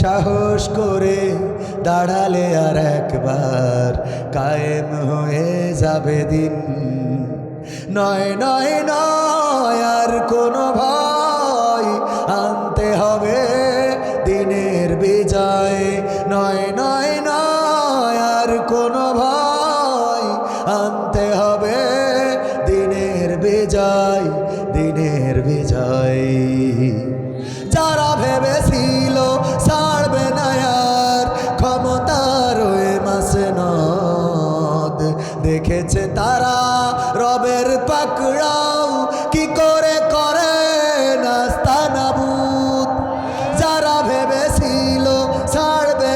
সাহস করে দাঁড়ালে আর একবার কায়েম হয়ে যাবে দিন। নয় নয় নয়, আর কোনো ভয় আনতে হবে দিনের বিজয়। নয় নয় নয়, আর কোনো ভয় আনতে হবে দিনের বিজয়। দিনের বিজয় দেখেছে তারা রবের পাকড়াও। কি করে করে ছাড়বে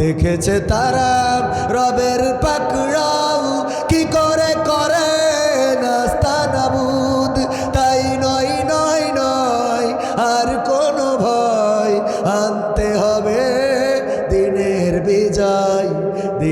দেখেছে তারা রবের পাকড়াও। কি করে করে নাস্তা নাবুদ? তাই নয় নয় নয়, আর কোনো ভয় আনতে হবে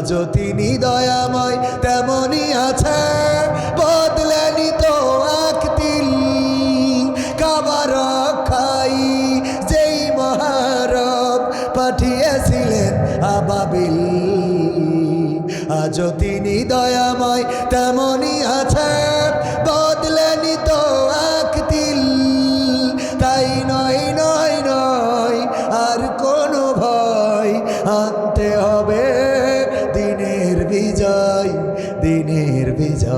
আজও তিনি দয়াময়, তেমনই আছে। বদলেনি তো আকতিল, কাবার খাই। যেই মহারব পাঠিয়েছিলেন আবাবিল, আজও তিনি দয়াময়, তেমনই আছে। বদলেনি তো আকতিল, তাই নয় নয় নয়, আর কোনো ভয়।